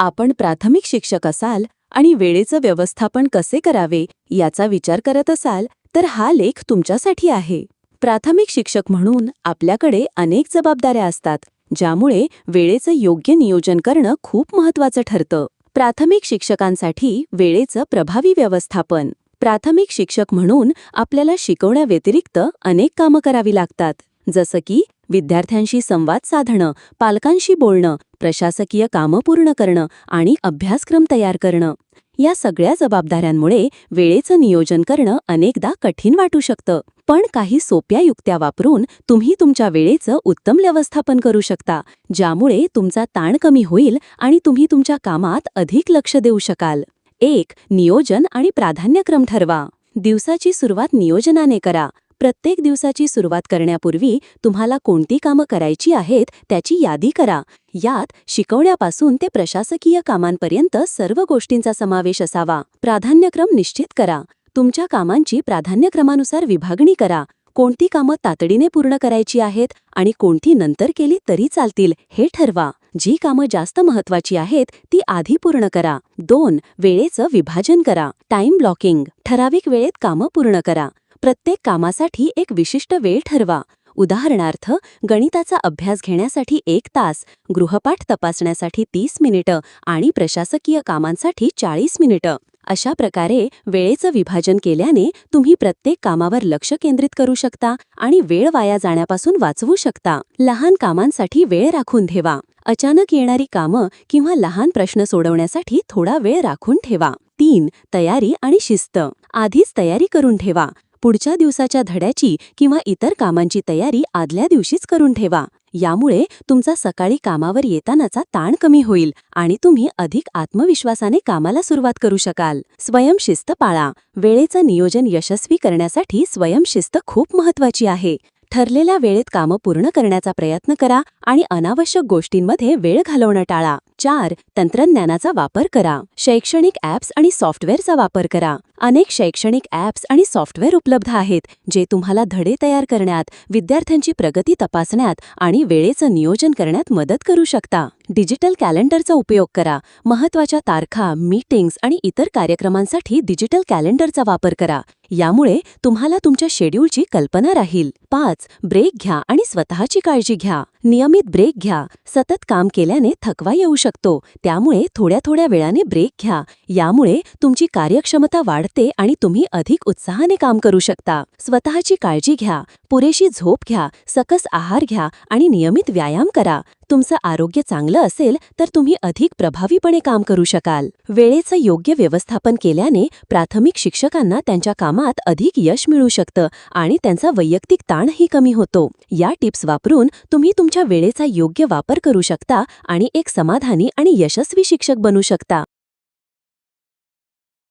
आपण प्राथमिक शिक्षक असाल आणि वेळेचं व्यवस्थापन कसे करावे याचा विचार करत असाल तर हा लेख तुमच्यासाठी आहे. प्राथमिक शिक्षक म्हणून आपल्याकडे अनेक जबाबदाऱ्या असतात ज्यामुळे वेळेचं योग्य नियोजन करणं खूप महत्वाचं ठरतं. प्राथमिक शिक्षकांसाठी वेळेचं प्रभावी व्यवस्थापन. प्राथमिक शिक्षक म्हणून आपल्याला शिकवण्याव्यतिरिक्त अनेक कामं करावी लागतात जसं की विद्यार्थ्यांशी संवाद साधणं पालकांशी बोलणं प्रशासकीय कामं पूर्ण करणं आणि अभ्यासक्रम तयार करणं. या सगळ्या जबाबदाऱ्यांमुळे वेळेचं नियोजन करणं अनेकदा कठीण वाटू शकतं. पण काही सोप्या युक्त्या वापरून तुम्ही तुमच्या वेळेचं उत्तम व्यवस्थापन करू शकता ज्यामुळे तुमचा ताण कमी होईल आणि तुम्ही तुमच्या कामात अधिक लक्ष देऊ शकाल. एक नियोजन आणि प्राधान्यक्रम ठरवा. दिवसाची सुरुवात नियोजनाने करा. प्रत्येक दिवसाची सुरुवात करण्यापूर्वी तुम्हाला कोणती कामं करायची आहेत त्याची यादी करा. यात शिकवण्यापासून ते प्रशासकीय कामांपर्यंत सर्व गोष्टींचा समावेश असावा. प्राधान्यक्रम निश्चित करा. तुमच्या कामांची प्राधान्यक्रमानुसार विभागणी करा. कोणती कामं तातडीने पूर्ण करायची आहेत आणि कोणती नंतर केली तरी चालतील हे ठरवा. जी कामं जास्त महत्वाची आहेत ती आधी पूर्ण करा. दोन वेळेचं विभाजन करा. Time blocking. ठराविक वेळेत कामं पूर्ण करा. प्रत्येक कामासाठी एक विशिष्ट वेळ ठरवा. उदाहरणार्थ गणिताचा अभ्यास घेण्यासाठी एक तास गृहपाठ तपासण्यासाठी तीस मिनिटं आणि प्रशासकीय कामांसाठी चाळीस मिनिटं. अशा प्रकारे वेळेचं विभाजन केल्याने तुम्ही प्रत्येक कामावर लक्ष केंद्रित करू शकता आणि वेळ वाया जाण्यापासून वाचवू शकता. लहान कामांसाठी वेळ राखून ठेवा. अचानक येणारी कामं किंवा लहान प्रश्न सोडवण्यासाठी थोडा वेळ राखून ठेवा. तीन तयारी आणि शिस्त. आधीच तयारी करून ठेवा. पुढच्या दिवसाच्या धड्याची किंवा इतर कामांची तयारी आदल्या दिवशीच करून ठेवा. यामुळे तुमचा सकाळी कामावर येतानाचा ताण कमी होईल आणि तुम्ही अधिक आत्मविश्वासाने कामाला सुरुवात करू शकाल. स्वयंशिस्त पाळा. वेळेचं नियोजन यशस्वी करण्यासाठी स्वयंशिस्त खूप महत्वाची आहे. ठरलेल्या वेळेत कामं पूर्ण करण्याचा प्रयत्न करा आणि अनावश्यक गोष्टींमध्ये वेळ घालवणं टाळा. चार तंत्रज्ञानाचा वापर करा. शैक्षणिक ॲप्स आणि सॉफ्टवेअरचा वापर करा. अनेक शैक्षणिक ॲप्स आणि सॉफ्टवेअर उपलब्ध आहेत जे तुम्हाला धडे तयार करण्यात विद्यार्थ्यांची प्रगती तपासण्यात आणि वेळेचं नियोजन करण्यात मदत करू शकता. डिजिटल कॅलेंडरचा उपयोग करा. महत्त्वाच्या तारखा मीटिंग्स आणि इतर कार्यक्रमांसाठी डिजिटल कॅलेंडरचा वापर करा. यामुळे तुम्हाला तुमच्या शेड्यूलची कल्पना राहील. पाच ब्रेक घ्या आणि स्वतःची काळजी घ्या. नियमित ब्रेक घ्या. सतत काम केल्याने थकवा येऊ शकतो. त्यामुळे थोड्या थोड्या वेळाने ब्रेक घ्या. यामुळे तुमची कार्यक्षमता वाढते आणि तुम्ही अधिक उत्साहाने काम करू शकता. स्वतःची काळजी घ्या. पुरेशी झोप घ्या. सकस आहार घ्या आणि नियमित व्यायाम करा. तुमचं आरोग्य चांगलं असेल तर तुम्ही अधिक प्रभावीपणे काम करू शकाल. वेळेचं योग्य व्यवस्थापन केल्याने प्राथमिक शिक्षकांना त्यांच्या कामात अधिक यश मिळू शकतं आणि त्यांचा वैयक्तिक ताणही कमी होतो. या टिप्स वापरून तुम्ही तुमच्या वेळेचा योग्य वापर करू शकता आणि एक समाधानी आणि यशस्वी शिक्षक बनू शकता.